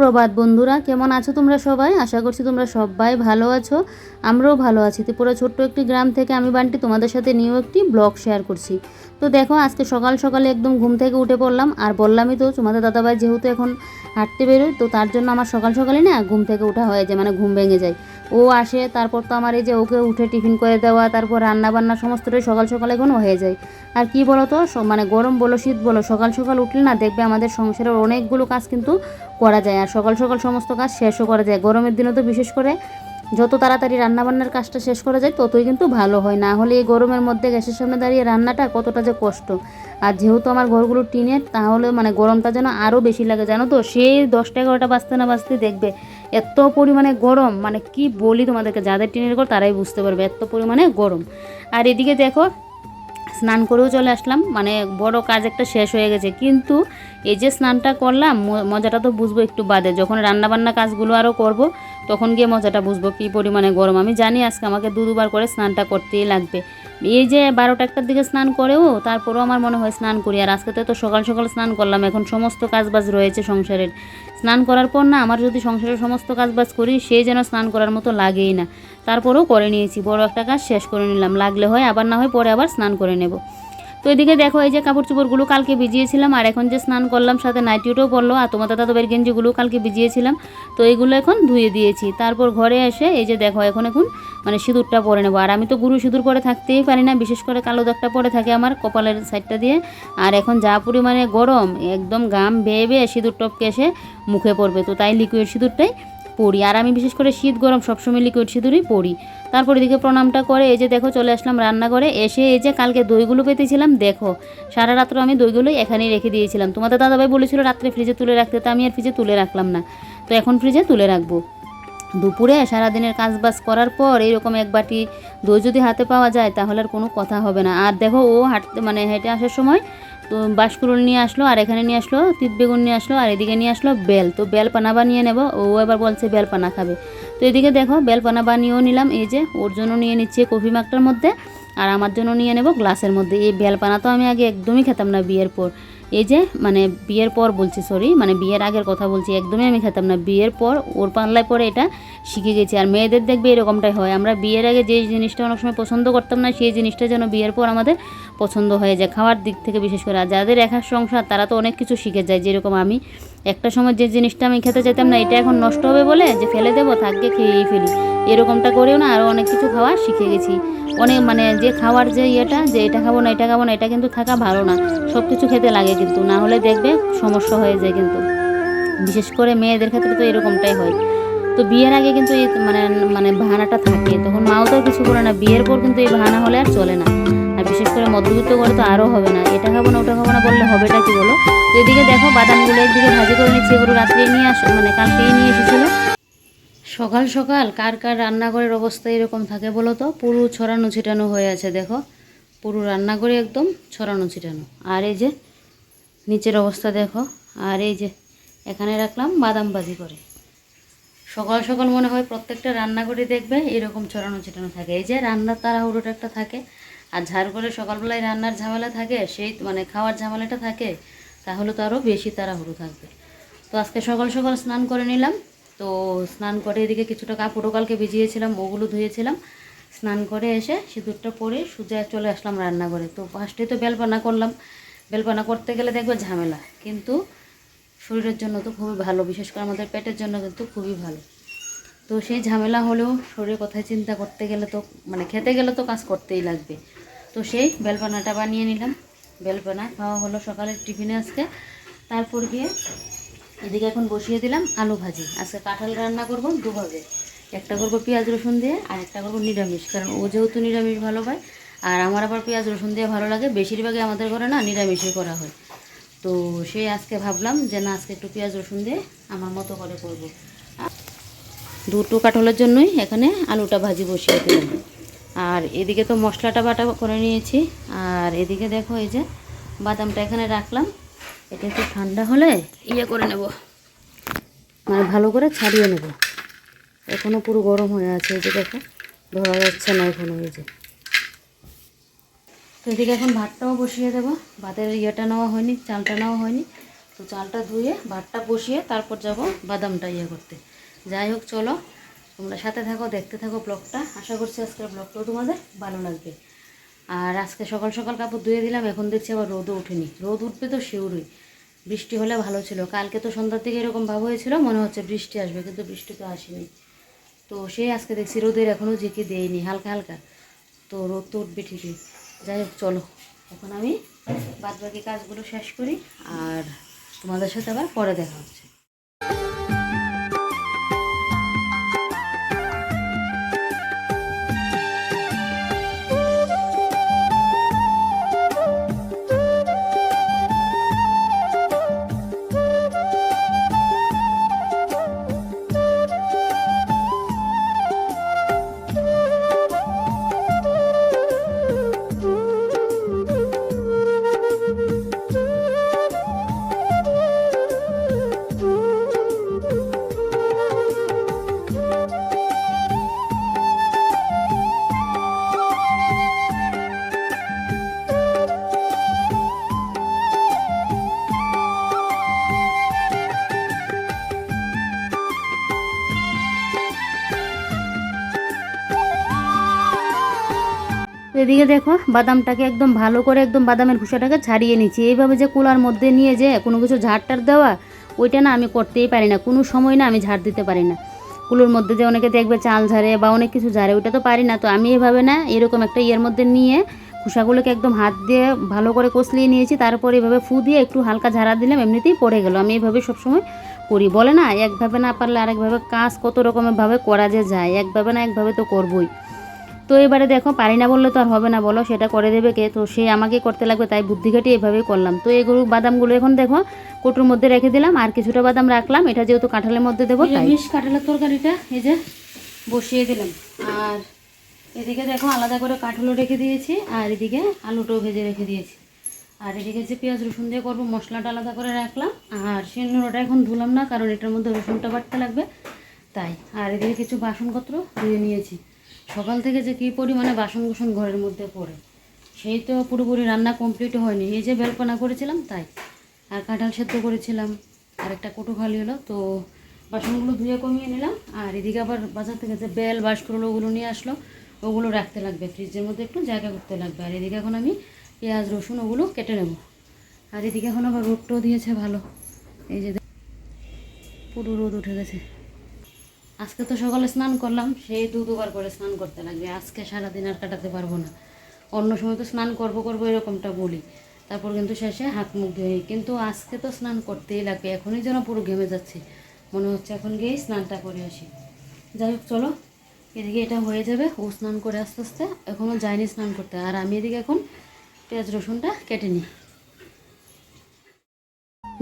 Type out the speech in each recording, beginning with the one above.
সুপ্রভাত বন্ধুরা, কেমন আছো তোমরা সবাই? আশা করছি তোমরা সবাই ভালো আছো, আমরাও ভালো আছি। ত্রিপুরা ছোট্ট একটি গ্রাম থেকে আমি বান্টি তোমাদের সাথে নিয়েও একটি ব্লগ শেয়ার করছি। তো দেখো, আজকে সকাল সকালে একদম ঘুম থেকে উঠে পড়লাম। আর বললামই তো তোমাদের দাদাভাই যেহেতু এখন হাঁটতে বেরোয়, তো তার জন্য আমার সকাল সকালে না ঘুম থেকে উঠা হয়ে যায় মানে ঘুম ভেঙে যায়। ও আসে, তারপর তো আমার এই যে ওকে উঠে টিফিন করে দেওয়া, তারপর রান্না বান্না সমস্তটাই সকাল সকাল এখন হয়ে যায়। আর কি বলো তো মানে গরম বলো, শীত বলো, সকাল সকাল উঠলে না দেখবে আমাদের সংসারের অনেকগুলো কাজ কিন্তু করা যায়। আর সকাল সকাল সমস্ত কাজ শেষও করা যায়। গরমের দিনে তো বিশেষ করে যত তাড়াতাড়ি রান্নাবান্নার কাজটা শেষ করা যায়, ততই কিন্তু ভালো হয়। না হলে এই গরমের মধ্যে গ্যাসের সামনে দাঁড়িয়ে রান্নাটা কতটা যে কষ্ট। আর যেহেতু আমার ঘরগুলো টিনের, তাহলে মানে গরমটা যেন আরও বেশি লাগে, জানো তো? সেই দশটা এগারোটা বাজতে না বাজতে দেখবে এত পরিমাণে গরম। মানে কি বলি তোমাদেরকে, যাদের টিনের ঘর তারাই বুঝতে পারবে, এত পরিমাণে গরম। আর এদিকে দেখো, স্নান করেও চলে আসলাম। মানে বড় কাজ একটা শেষ হয়ে গেছে। কিন্তু এই যে স্নানটা করলাম মজাটা তো বুঝব একটু বাদে। যখন রান্নাবান্না কাজগুলো আরও করব তখন গিয়ে মজাটা বুঝব কী পরিমাণে গরম। আমি জানি আজকে আমাকে দু দুবার করে স্নানটা করতেই লাগবে। এই যে বারোটা একটার দিকে স্নান করেও তারপরেও আমার মনে হয় স্নান করি। আর আজকে তো সকাল সকাল স্নান করলাম, এখন সমস্ত কাজবাজ রয়েছে সংসারের। স্নান করার পর না আমার যদি সংসারের সমস্ত কাজবাজ করি, সে যেন স্নান করার মতো লাগেই না। তারপরেও করে নিয়েছি, বড় একটা কাজ শেষ করে নিলাম। লাগলে হয়, আবার না হয় পরে আবার স্নান করে নেব। তো এদিকে দেখো, এই যে কাপড় চোপড়গুলো কালকে ভিজিয়েছিলাম, আর এখন যে স্নান করলাম, সাথে নাইটিউটাও পরলো, আর তোমাদের দাদাবের গেঞ্জিগুলো কালকে ভিজিয়েছিলাম, তো এইগুলো এখন ধুয়ে দিয়েছি। তারপর ঘরে এসে এই যে দেখো, এখন এখন মানে সিঁদুরটা পরে নেব। আর আমি তো গুরু সিঁদুর পরে থাকতেই পারি না, বিশেষ করে কালো দাগটা পরে থাকে আমার কপালের সাইডটা দিয়ে। আর এখন যা পরিমাণে গরম, একদম গাম বেয়ে বেয়ে সিঁদুর টপকে এসে মুখে পড়বে, তো তাই লিকুইড সিঁদুরটাই পরি আর আমি বিশেষ করে শীত, গরম সবসময় লিকুইড সিঁদুরই পড়ি। তারপর এদিকে প্রণামটা করে, এই যে দেখো চলে আসলাম রান্নাঘরে। এসে এই যে কালকে দইগুলো পেতেছিলাম, দেখো, সারা রাত্র আমি দইগুলোই এখানেই রেখে দিয়েছিলাম। তোমাদের দাদাভাই বলেছিল রাত্রে ফ্রিজে তুলে রাখতে, তো আমি আর ফ্রিজে তুলে রাখলাম না। তো এখন ফ্রিজে তুলে রাখব। দুপুরে সারাদিনের কাজ বাজ করার পর এইরকম এক বাটি দই যদি হাতে পাওয়া যায়, তাহলে আর কোনো কথা হবে না। আর দেখো ও হাঁটতে মানে হেঁটে আসার সময় তো বাসকুরুল নিয়ে আসলো, আর এখানে নিয়ে আসলো তিত বেগুন নিয়ে আসলো, আর এদিকে নিয়ে আসলো বেল। তো বেল পানা বানিয়ে নেব, ও এবার বলছে বেল পানা খাবে। তো এদিকে দেখো বেল পানা বানিয়েও নিলাম, এই যে ওর জন্য নিয়ে নিচ্ছে কফি মাকটার মধ্যে, আর আমার জন্য নিয়ে নেব গ্লাসের মধ্যে। এই বেল পানা তো আমি আগে একদমই খেতাম না বিয়ের পর। এই যে মানে বিয়ের পর বলছি সরি মানে বিয়ের আগের কথা বলছি, একদমই আমি খেতাম না। বিয়ের পর ওর পাল্লায় পরে এটা শিখে গেছি। আর মেয়েদের দেখবে এরকমটাই হয়। আমরা বিয়ের আগে যে জিনিসটা অনেক সময় পছন্দ করতাম না, সেই জিনিসটা যেন বিয়ের পর আমাদের পছন্দ হয়ে যায়, খাওয়ার দিক থেকে বিশেষ করে। আর যাদের একার সংসার, তারা তো অনেক কিছু শিখে যায়, যেরকম আমি। একটা সময় যে জিনিসটা আমি খেতে চাইতাম না, এটা এখন নষ্ট হবে বলে যে ফেলে দেবো, থাকবে খেয়েই ফেলি। এরকমটা করেও না আরও অনেক কিছু খাওয়া শিখে গেছি। অনেক মানে যে খাওয়ার যে ইয়েটা, যে এটা খাব না, এটা খাব না, এটা কিন্তু থাকা ভালো না। সব কিছু খেতে লাগে কিন্তু, না হলে দেখবে সমস্যা হয়ে যায় কিন্তু। বিশেষ করে মেয়েদের ক্ষেত্রে তো এরকমটাই হয়। তো বিয়ের আগে কিন্তু এই মানে মানে বাহানাটা থাকে। তখন মাও তো কিছু করে না, বিয়ের পর কিন্তু এই বাহানা হলে আর চলে না। আর বিশেষ করে মধ্যবিত্ত করে তো আরও হবে না। এটা খাব না, ওটা খাব না বললে হবেটা কি বলো? তো এদিকে দেখো বাদামগুলো একদিকে ভাজি করে নিচ্ছি, এগুলো রাত্রে নিয়ে আস মানে কালকেই নিয়ে এসেছিল। সকাল সকাল কার কার রান্নাঘরের অবস্থা এরকম থাকে বলো তো? পুরো ছড়ানো ছিটানো হয়ে আছে, দেখো। পুরো রান্নাঘরে একদম ছড়ানো ছিটানো। আর এই যে, নিচের অবস্থা দেখো। আর এই যে, এখানে রাখলাম বাদাম ভাজি করে। সকাল সকাল মনে হয় প্রত্যেকটা রান্নাঘরে দেখবে এরকম ছড়ানো ছিটানো থাকে। এই যে রান্নার তাড়াহুড়োটা একটা থাকে, আর ঝাড় করে সকালবেলায় রান্নার ঝামেলা থাকে, সেই মানে খাওয়ার ঝামেলাটা থাকে, তাহলে তো আরও বেশি তাড়াহুড়ো থাকবে। তো আজকে সকাল সকাল স্নান করে নিলাম, তো স্নান করে এদিকে কিছুটা কাপড়ও কালকে ভিজিয়েছিলাম ওগুলো ধুয়েছিলাম। স্নান করে এসে সিঁদুরটা পরে সোজা চলে আসলাম রান্নাঘরে। তো ফার্স্টে তো বেলপানা করলাম। বেলপানা করতে গেলে দেখবে ঝামেলা, কিন্তু শরীরের জন্য তো খুবই ভালো, বিশেষ করে আমাদের পেটের জন্য কিন্তু খুবই ভালো। তো সেই ঝামেলা হলেও শরীরের কথায় চিন্তা করতে গেলে তো মানে খেতে গেলে তো কাজ করতেই লাগবে। তো সেই বেলপানাটা বানিয়ে নিলাম। বেলপানা খাওয়া হলো সকালের টিফিনে আজকে। তারপর গিয়ে এদিকে এখন বসিয়ে দিলাম আলু ভাজি। আজকে কাঁঠাল রান্না করব দুভাবে। একটা করব পেঁয়াজ রসুন দিয়ে আর একটা করব নিরামিষ, কারণ ও যেহেতু নিরামিষ ভালো পায়। আর আমার আবার পেঁয়াজ রসুন দিয়ে ভালো লাগে, বেশিরভাগই আমাদের ঘরে না নিরামিষই করা হয়। তো সেই আজকে ভাবলাম যে না, আজকে একটু পেঁয়াজ রসুন দিয়ে আমার মতো করে করব। দুটো কাঠলের জন্যই এখানে আলুটা ভাজি বসিয়ে দিলাম। আর এদিকে তো মশলাটা বাটা করে নিয়েছি। আর এদিকে দেখো এই যে বাদামটা এখানে রাখলাম। এটা একটু ঠান্ডা হলে ইয়ে করে নেব। মানে ভালো করে ছাড়িয়ে নেব। এখনও পুরো গরম হয়ে আছে এই যে দেখো, ধরা যাচ্ছে না এখনও এই যে। তো এদিকে এখন ভাতটাও বসিয়ে দেবো। ভাতের ইয়েটা নেওয়া হয়নি, চালটা নেওয়া হয়নি। তো চালটা ধুয়ে ভাতটা বসিয়ে তারপর যাব বাদামটা ইয়ে করতে। যাই হোক, চলো। তোমরা সাথে থাকো, দেখতে থাকো ব্লগটা। আশা করছি আজকের ব্লগটাও তোমাদের ভালো লাগবে। আর আজকে সকাল সকাল কাপড় ধুয়ে দিলাম, এখন দেখছি আবার রোদও ওঠেনি। রোদ উঠবে তো শিউরই। বৃষ্টি হলে ভালো ছিল। কালকে তো সন্ধ্যার থেকে এরকম ভাব হয়েছিল, মনে হচ্ছে বৃষ্টি আসবে, কিন্তু বৃষ্টি তো আসেনি। তো সেই আজকে দেখছি রোদের এখনও ঝেঁকে দেয়নি, হালকা হালকা। তো রোদ তো উঠবে ঠিকই। যাই হোক, চলো। এখন আমি বাদবাকি কাজগুলো শেষ করি, আর তোমাদের সাথে আবার পরে দেখা হচ্ছে। এদিকে দেখো, বাদামটাকে একদম ভালো করে একদম বাদামের খোসাটাকে ছাড়িয়ে নিচ্ছি। এইভাবে যে কুলার মধ্যে নিয়ে যে কোনো কিছু ঝাড়টার দেওয়া, ওইটা না আমি করতেই পারি না। কোনো সময় না আমি ঝাড় দিতে পারি না। কুলোর মধ্যে যে অনেকে দেখবে চাল ঝাড়ে বা অনেক কিছু ঝাড়ে, ওইটা তো পারি না। তো আমি এভাবে না এরকম একটা ইয়ের মধ্যে নিয়ে খোসাগুলোকে একদম হাত দিয়ে ভালো করে কষলিয়ে নিয়েছি। তারপর এভাবে ফু দিয়ে একটু হালকা ঝাড়া দিলাম, এমনিতেই পড়ে গেল। আমি এইভাবে সবসময় করি। বলে না, একভাবে না পারলে আরেকভাবে কাজ কত রকমের ভাবে করা যে যায়। একভাবে না একভাবে তো করবই। তো এবারে দেখো, পারি না বললে তো আর হবে না, বলো সেটা করে দেবে কে? তো সে আমাকে করতে লাগবে, তাই বুদ্ধি এভাবেই করলাম। তো এগুলো বাদামগুলো এখন দেখো, কোটোর মধ্যে রেখে দিলাম, আর কিছুটা বাদাম রাখলাম, এটা যেহেতু কাঁঠালের মধ্যে দেবো কাঁঠালের তরকারিটা, এই যে বসিয়ে দিলাম। আর এদিকে দেখো, আলাদা করে কাঁঠালও রেখে দিয়েছি, আর এদিকে আলুটাও ভেজে রেখে দিয়েছি। আর এদিকে যে পেঁয়াজ রসুন দিয়ে করব, মশলাটা আলাদা করে রাখলাম, আর সিন্দুরটা এখন ধুলাম না, কারণ এটার মধ্যে রসুনটা বাটতে লাগবে, তাই। আর এদিকে কিছু বাসনপত্র ধুয়ে নিয়েছি। সকাল থেকে যে কী পরিমাণে বাসন কুসন ঘরের মধ্যে পড়ে, সেই তো পুরোপুরি রান্না কমপ্লিট হয়নি। এই যে বেলপনা করেছিলাম, তাই। আর কাঁঠাল সেদ্ধ করেছিলাম, আর একটা কোটো খালি হলো, তো বাসনগুলো ধুয়ে কমিয়ে নিলাম। আর এদিকে আবার বাজার থেকে যে বেল বাসকরল ওগুলো নিয়ে আসলো, ওগুলো রাখতে লাগবে। ফ্রিজের মধ্যে একটু জায়গা করতে লাগবে। আর এদিকে এখন আমি পেঁয়াজ, রসুন, ওগুলো কেটে নেব। আর এদিকে এখন আবার রোদটাও দিয়েছে ভালো। এই যে পুরো রোদ উঠে গেছে। আজকে তো সকালে স্নান করলাম, সেই দু দুবার করে স্নান করতে লাগবে। আজকে সারাদিন আর কাটাতে পারব না। অন্য সময় তো স্নান করব করব এরকমটা বলি। তারপর কিন্তু শেষে হাত মুখ ধুয়ে কিন্তু আজকে তো স্নান করতেই লাগবে। এখনই যেন পুরো ঘেমে যাচ্ছে। মনে হচ্ছে এখন গিয়েই স্নানটা করে আসি। যাই হোক, চলো। এদিকে এটা হয়ে যাবে। ও স্নান করে আস্তে আস্তে এখনও যায়নি স্নান করতে। আর আমি এদিকে এখন পেঁয়াজ রসুনটা কেটে নিই।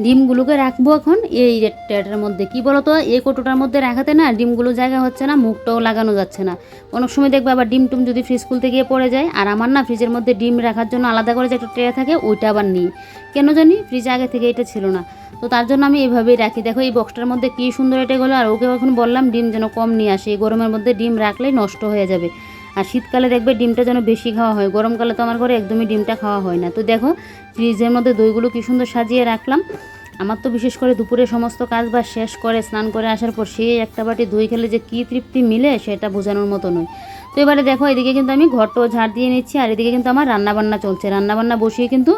ডিমগুলোকে রাখব এখন। এই ট্রেটার মধ্যে কি বলতো? এই কোটোটার মধ্যে রাখাতে না ডিমগুলো জায়গা হচ্ছে না, মুখটাও লাগানো যাচ্ছে না। অনেক সময় দেখবে আবার ডিম টুম যদি ফ্রিজ খুলতে গিয়ে পড়ে যায়। আর আমার না ফ্রিজের মধ্যে ডিম রাখার জন্য আলাদা করে যে একটা ট্রে থাকে, ওইটা আবার নিই। কেন জানি? ফ্রিজে আগে থেকে এটা ছিল না। তো তার জন্য আমি এইভাবেই রাখি। দেখো এই বক্সটার মধ্যে কী সুন্দর এটা গেলো। আর ওকে এখন বললাম, ডিম যেন কম নিয়ে আসে। এই গরমের মধ্যে ডিম রাখলেই নষ্ট হয়ে যাবে। আর শীতকালে দেখবে ডিমটা যেন বেশি খাওয়া হয়। গরমকালে তো আমার ঘরে একদমই ডিমটা খাওয়া হয় না। তো দেখো, ফ্রিজের মধ্যে দইগুলো কী সুন্দর সাজিয়ে রাখলাম। আমার তো বিশেষ করে দুপুরে সমস্ত কাজ বাজ শেষ করে স্নান করে আসার পর সেই একটা বাটি দই খেলে যে কী তৃপ্তি মিলে সেটা বোঝানোর মতো নয়। তো এবারে দেখো, এদিকে কিন্তু আমি ঘরটাও ঝাড় দিয়ে নিচ্ছি আর এদিকে কিন্তু আমার রান্নাবান্না চলছে। রান্নাবান্না বসিয়ে কিন্তু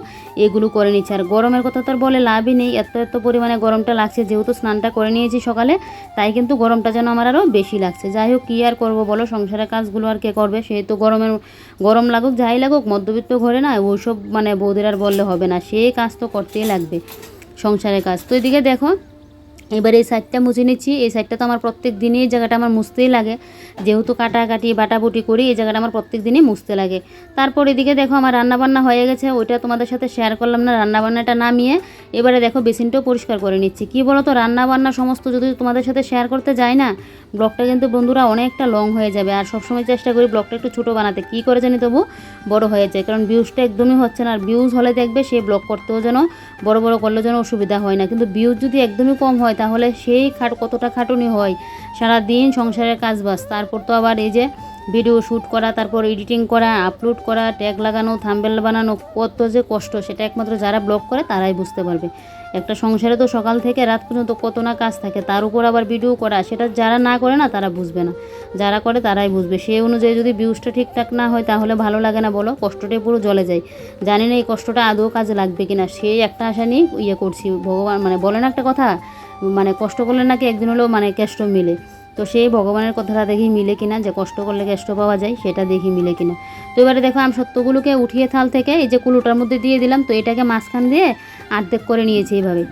এগুলো করে নিচ্ছে। আর গরমের কথা তো আর বলে লাভই নেই। এত এত পরিমাণে গরমটা লাগছে। যেহেতু স্নানটা করে নিয়েছি সকালে, তাই কিন্তু গরমটা যেন আমার আরও বেশি লাগছে। যাই হোক, কী আর করব বলো? সংসারের কাজগুলো আর কে করবে? সেই তো গরমের, গরম লাগুক, যাই লাগুক, মধ্যবিত্ত ঘরে না ওইসব মানে বৌদের আর বললে হবে না। সেই কাজ তো করতেই লাগবে। সংসারের কাজ। তো এদিকে দেখো এবার এই সাইডটা মুছে নিচ্ছি। এই সাইডটা তো আমার প্রত্যেক দিনই এই জায়গাটা আমার মুছতেই লাগে। যেহেতু কাটাকাটি, বাটাবুটি করি, এই জায়গাটা আমার প্রত্যেক দিনই মুছতে লাগে। তারপর এদিকে দেখো আমার রান্নাবান্না হয়ে গেছে। ওইটা তোমাদের সাথে শেয়ার করলাম না, রান্নাবান্নাটা নামিয়ে এবারে দেখো বেসিনটাও পরিষ্কার করে নিচ্ছি। কী বলো তো রান্নাবান্না সমস্ত যদি তোমাদের সাথে শেয়ার করতে যাই না, ব্লগটা কিন্তু বন্ধুরা অনেকটা লং হয়ে যাবে। আর সবসময় চেষ্টা করি ব্লগটা একটু ছোটো বানাতে। কী করে জানি তবু? বড় হয়ে যায়। কারণ ভিউজটা একদমই হচ্ছে না। আর ভিউজ হলে দেখবে সে ব্লগ করতেও যেন বড় বড় করলে যেন অসুবিধা হয় না। কিন্তু ভিউজ যদি একদমই কম হয় তাহলে সেই খাট কতটা খাটুনি হয়? সারা দিন সংসারের কাজ বাস। তারপর তো আবার এই যে ভিডিও শ্যুট করা, তারপর এডিটিং করা আপলোড করা ট্যাগ লাগানো থাম্বেল বানানো, কত যে কষ্ট। সেটা একমাত্র যারা ব্লগ করে তারাই বুঝতে পারবে। একটা সংসারে তো সকাল থেকে রাত পর্যন্ত কত না কাজ থাকে, তার উপর আবার ভিডিও করা, সেটা যারা না করে না তারা বুঝবে না। যারা করে তারাই বুঝবে। সেই অনুযায়ী যদি ভিউজটা ঠিকঠাক না হয় তাহলে ভালো লাগে না, বলো? কষ্টটাই পুরো জ্বলে যায়। জানি না এই কষ্টটা আদৌ কাজে লাগবে কিনা। সেই একটা আশা নিয়ে ইয়ে করছি। ভগবান মানে বলে না একটা কথা? মানে কষ্ট করলে নাকি একদিন হলেও মানে কেষ্ট মিলে। তো সেই ভগবানের কথাটা দেখি মিলে কিনা, যে কষ্ট করলে কেষ্ট পাওয়া যায়, সেটা দেখি মিলে কিনা। তো এবারে দেখো আমি সত্যগুলোকে উঠিয়ে থাল থেকে এই যে কুলোটার মধ্যে দিয়ে দিলাম, তো এটাকে মাঝখান দিয়ে আর্ধেক করে নিয়েছি এইভাবে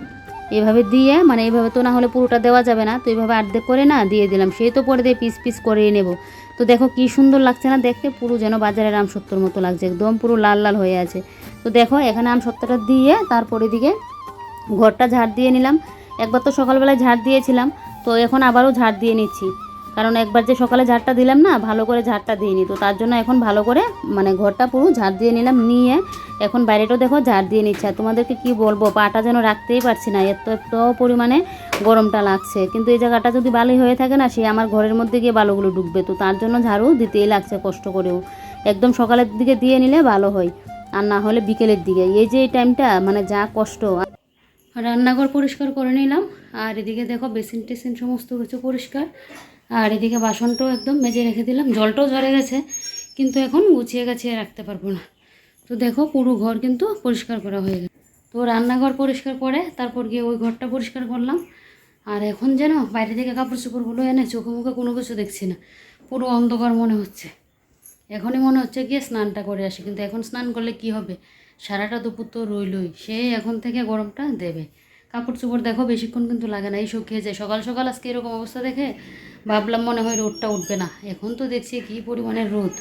এভাবে দিয়ে মানে এইভাবে তো না হলে পুরোটা দেওয়া যাবে না, তো এইভাবে আর্ধেক করে না দিয়ে দিলাম। সেই তো পরে দিয়ে পিস পিস করে নেব। তো দেখো কি সুন্দর লাগছে না দেখতে, পুরো যেন বাজারের আম সত্তর মতো লাগছে, একদম পুরো লাল লাল হয়ে আছে। তো দেখো এখানে আম সত্তরটা দিয়ে তারপরে দিকে ঘরটা ঝাড় দিয়ে নিলাম। একবার তো সকালবেলায় ঝাড় দিয়েছিলাম, তো এখন আবারও ঝাড় দিয়ে নিচ্ছি। কারণ একবার যে সকালে ঝাড়টা দিলাম না, ভালো করে ঝাড়টা দিয়ে দিইনি, তো তার জন্য এখন ভালো করে মানে ঘরটা পুরো ঝাড় দিয়ে নিলাম, নিয়ে এখন বাইরেটাও দেখো ঝাড় দিয়ে নিচ্ছে। আর তোমাদেরকে কি বলব, পাটা যেন রাখতেই পারছি না এত এত পরিমাণে গরমটা লাগছে। কিন্তু এই জায়গাটা যদি বালি হয়ে থাকে না, সে আমার ঘরের মধ্যে গিয়ে বালুগুলো ঢুকবে তো তার জন্য ঝাড়ু দিতেই লাগছে কষ্ট করেও। একদম সকালের দিকে দিয়ে নিলে ভালো হয়, আর না হলে বিকেলের দিকে। এই যে এই টাইমটা মানে যা কষ্ট রান্নাঘর পরিষ্কার করে নিলাম। আর এদিকে দেখো, বেসিন টেসিন সমস্ত কিছু পরিষ্কার। আর এদিকে বাসনটাও একদম মেজে রেখে দিলাম। জলটাও ঝরে গেছে, কিন্তু এখন গুছিয়ে গাছিয়ে রাখতে পারব না। তো দেখো, পুরো ঘর কিন্তু পরিষ্কার করা হয়ে গেছে। তো রান্নাঘর পরিষ্কার করে তারপর গিয়ে ওই ঘরটা পরিষ্কার করলাম। আর এখন যেন বাইরে থেকে কাপড় চোপড়গুলো এনে চোখে মুখে কোনো কিছু দেখছি না। পুরো অন্ধকার মনে হচ্ছে। এখনই মনে হচ্ছে গিয়ে স্নানটা করে আসি, কিন্তু এখন স্নান করলে কি হবে? সারাটা দুপুর তো রইলই। সে এখন থেকে গরমটা দেবে। কাপড় চোপড় দেখো, বেশিক্ষণ কিন্তু লাগে না, এই শুকিয়ে যায়। সকাল সকাল আজকে এরকম অবস্থা দেখে ভাবলাম মনে হয় রোদটা উঠবে না। এখন তো দেখছি কী পরিমাণের রোদ।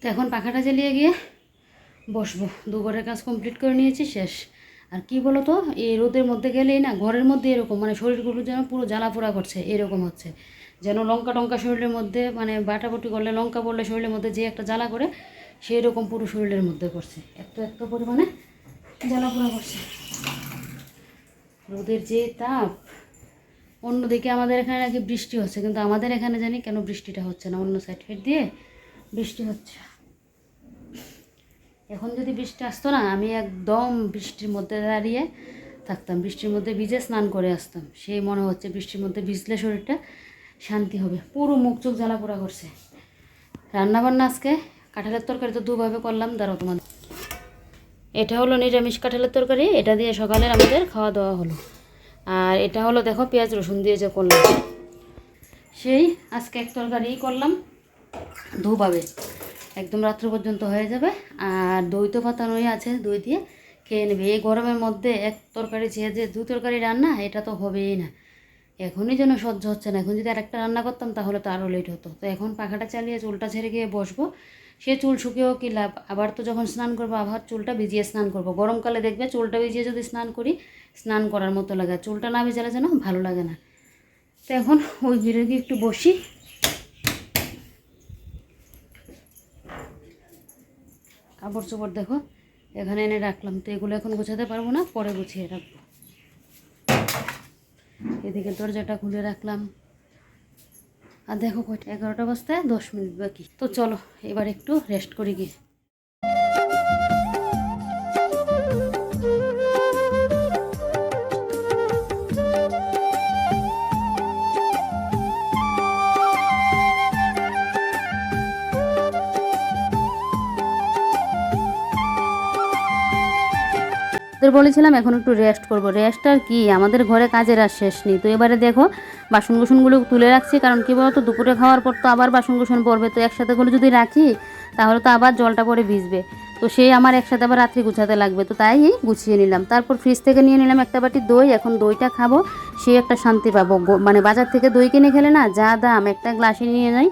তো এখন পাখাটা জ্বালিয়ে গিয়ে বসবো। দু ঘরের কাজ কমপ্লিট করে নিয়েছি, শেষ। আর কি বলো তো এই রোদের মধ্যে গেলেই না, ঘরের মধ্যে এরকম মানে শরীরগুলো যেন পুরো জ্বালা পোড়া করছে, এরকম হচ্ছে। যেন লঙ্কা টঙ্কা শরীরের মধ্যে মানে বাটাবুটি করলে, লঙ্কা পড়লে শরীরের মধ্যে যে একটা জ্বালা করে সেই রকম পুরো শরীরের মধ্যে করছে এত এত পরিমাণে জ্বালা পোড়া করছে। রোদের যে তাপ, অন্যদিকে আমাদের এখানে নাকি বৃষ্টি হচ্ছে, কিন্তু আমাদের এখানে জানি কেন বৃষ্টিটা হচ্ছে না, অন্য সাইড ফেট দিয়ে বৃষ্টি হচ্ছে। এখন যদি বৃষ্টি আসতো না, আমি একদম বৃষ্টির মধ্যে দাঁড়িয়ে থাকতাম, বৃষ্টির মধ্যে ভিজে স্নান করে আসতাম। সেই মনে হচ্ছে বৃষ্টির মধ্যে ভিজলে শরীরটা শান্তি হবে। পুরো মুখ চোখ জ্বালা পোড়া করছে। রান্নাবান্না আজকে কাঁঠালের তরকারি তো দুভাবে করলাম, দাঁড়াও তোমাদের। এটা হলো নিরামিষ কাঁঠালের তরকারি, এটা দিয়ে সকালের আমাদের খাওয়া দাওয়া হলো। আর এটা হলো দেখো পেঁয়াজ রসুন দিয়ে যে করলাম। সেই আজকে এক তরকারি করলাম, দুভাবে। একদম রাত্র পর্যন্ত হয়ে যাবে। আর দই তো পাতানোই আছে, দই দিয়ে খেয়ে নেবে। এই গরমের মধ্যে এক তরকারি চেয়ে যে দু তরকারি রান্না, এটা তো হবেই না। এখনই যেন সহ্য হচ্ছে না। এখন যদি আরেকটা রান্না করতাম, তাহলে তো আরও লেট হতো। তো এখন পাখাটা চালিয়ে চুলটা ছেড়ে গিয়ে বসবো। সে চুল শুকিয়েও কি লাভ? আবার তো যখন স্নান করব, আবার চুলটা ভিজিয়ে স্নান করব। গরমকালে দেখবে চুলটা ভিজিয়ে যদি স্নান করি, স্নান করার মতো লাগে। চুলটা না ভিজালে যেন ভালো লাগে না। তো এখন ওই গিয়ে একটু বসি। কাপড় চোপড় দেখো, এখানে এনে রাখলাম। তো এগুলো এখন গোছাতে পারব না, পরে গুছিয়ে রাখব। এদিকে দরজাটা খুলে রাখলাম। আর দেখো কয়টা, এগারোটা বাজতে দশ মিনিট বাকি। তো চলো, এবার একটু রেস্ট করে গিয়ে। তোদের বলেছিলাম, এখন একটু রেস্ট করব। রেস্ট আর কি? আমাদের ঘরে কাজের আর শেষ নেই। তো এবারে দেখো বাসন কুসনগুলো তুলে রাখছি, কারণ কী বলতো, দুপুরে খাওয়ার পর তো আবার বাসন কুসন পড়বে তো একসাথে করে যদি রাখি, তাহলে তো আবার জলটা পরে ভিজবে। তো সেই আমার একসাথে আবার রাত্রি গুছাতে লাগবে। তো তাই গুছিয়ে নিলাম। তারপর ফ্রিজ থেকে নিয়ে নিলাম একটা বাটি দই। এখন দইটা খাব, সে একটা শান্তি পাবো। মানে বাজার থেকে দই কিনে খেলে না, যা দাম, একটা গ্লাসে নিয়ে যাই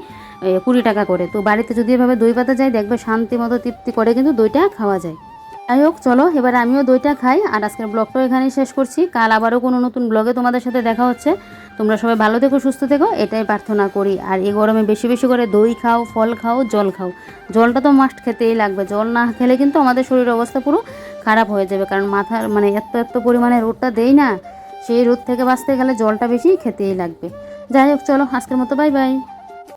কুড়ি টাকা করে। তো বাড়িতে যদি এভাবে দই পাতা যায়, দেখবে শান্তি মতো তৃপ্তি করে কিন্তু দইটা খাওয়া যায়। যাই হোক চলো, এবার আমিও দইটা খাই, আর আজকের ব্লগটাও এখানেই শেষ করছি। কাল আবারও কোনো নতুন ব্লগে তোমাদের সাথে দেখা হচ্ছে। তোমরা সবাই ভালো থেকো, সুস্থ থেকো, এটাই প্রার্থনা করি। আর এই গরমে বেশি বেশি করে দই খাও, ফল খাও, জল খাও। জলটা তো মাস্ট খেতেই লাগবে। জল না খেলে কিন্তু আমাদের শরীরের অবস্থা পুরো খারাপ হয়ে যাবে। কারণ মাথার মানে এত এত পরিমাণে রোদটা দেই না, সেই রোদ থেকে বাঁচতে গেলে জলটা বেশি খেতেই লাগবে। যাই হোক চলো, আজকের মতো বাই বাই